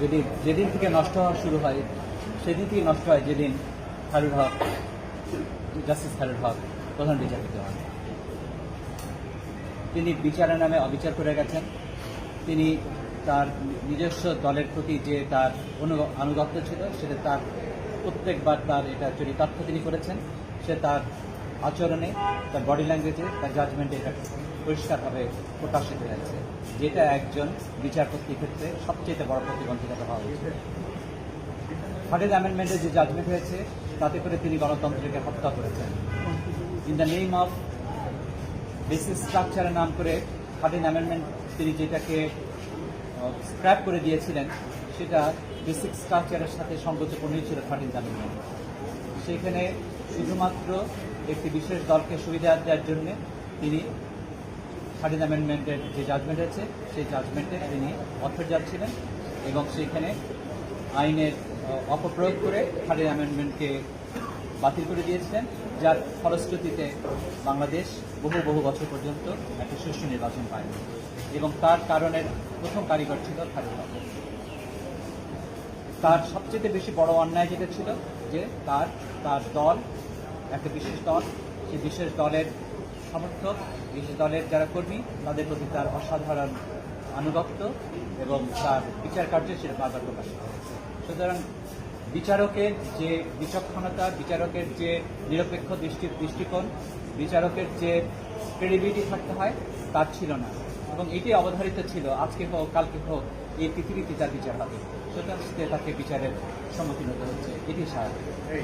যদি যেদিন থেকে নষ্ট হওয়া শুরু হয়, সেদিন থেকে নষ্ট হয় যেদিন খারুল হক জাস্টিস খারুল হক প্রধান বিচারপতি হন। তিনি বিচারের নামে অবিচার করে গেছেন। তিনি তার নিজস্ব দলের প্রতি যে তার আনুগত্য ছিল, সেটা তার প্রত্যেকবার তার এটা চরিতার্থ তিনি করেছেন। সে তার আচরণে, তার বডি ল্যাঙ্গুয়েজে তার জাজমেন্টে এটা পরিষ্কারভাবে প্রকাশিত হয়েছে। যেটা একজন বিচারপতির ক্ষেত্রে সবচেয়ে বড় প্রতিবন্ধকতা হওয়া উচিত। থার্টিন অ্যামেন্ডমেন্টের যে জাজমেন্ট হয়েছে, তাতে করে তিনি গণতন্ত্রকে হত্যা করেছেন। In the name of basis স্ট্রাকচারের নাম করে থার্টিন অ্যামেন্ডমেন্ট তিনি যেটাকে স্ক্র্যাপ করে দিয়েছিলেন, সেটা বেসিক স্ট্রাকচারের সাথে সঙ্গতিপূর্ণই ছিল থার্টিন অ্যামেন্ডমেন্ট সেখানে শুধুমাত্র একটি বিশেষ দলকে সুবিধা দেওয়ার জন্য তিনি থার্টিন অ্যামেন্ডমেন্টের যে জাজমেন্ট আছে, সেই জাজমেন্টে তিনি অথর যাচ্ছিলেন এবং সেখানে আইনের অপপ্রয়োগ করে থার্টিন অ্যামেন্ডমেন্টকে বাতিল করে দিয়েছিলেন, যার ফলশ্রুতিতে বাংলাদেশ বহু বহু বছর পর্যন্ত একটি সুষ্ঠু নির্বাচন পায়নি এবং তার কারণের প্রথম কারিগর ছিল খালেদা তার সবচেয়ে বেশি বড় অন্যায় যেটা ছিল, যে তার তার দল একটা বিশেষ দল, সেই বিশেষ দলের সমর্থক, বিশেষ দলের যারা কর্মী, তাদের প্রতি তার অসাধারণ আনুগত্য এবং তার বিচার কার্য সেটা বারবার প্রকাশিত হয়েছে। সুতরাং বিচারকের যে বিচক্ষণতা, বিচারকের যে নিরপেক্ষ দৃষ্টি, দৃষ্টিকোণ, বিচারকের যে ক্রেডিবিলিটি থাকতে হয়, তার ছিল না। এবং এটি অবধারিত ছিল, আজকে হোক, কালকে হোক, এই পৃথিবীতে তার বিচার হবে। সুতরাং তাকে বিচারের সম্মুখীন হতে হচ্ছে। এটি স্বাভাবিক।